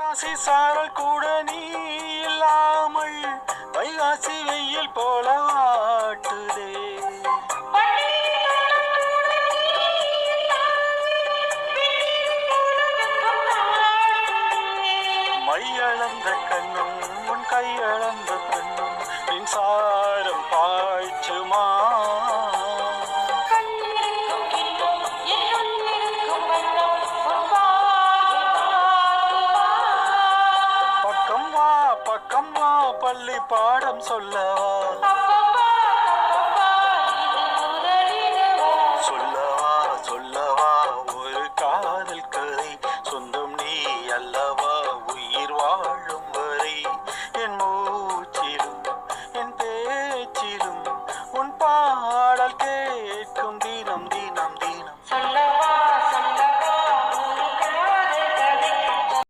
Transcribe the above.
வைகாசி சாரல் கூட நீ இல்லாமல் வைகாசி வெயில் போல ஆட்டுதே. மையளந்த கண் பக்கம்மா பள்ளி பாடம் சொல்லவா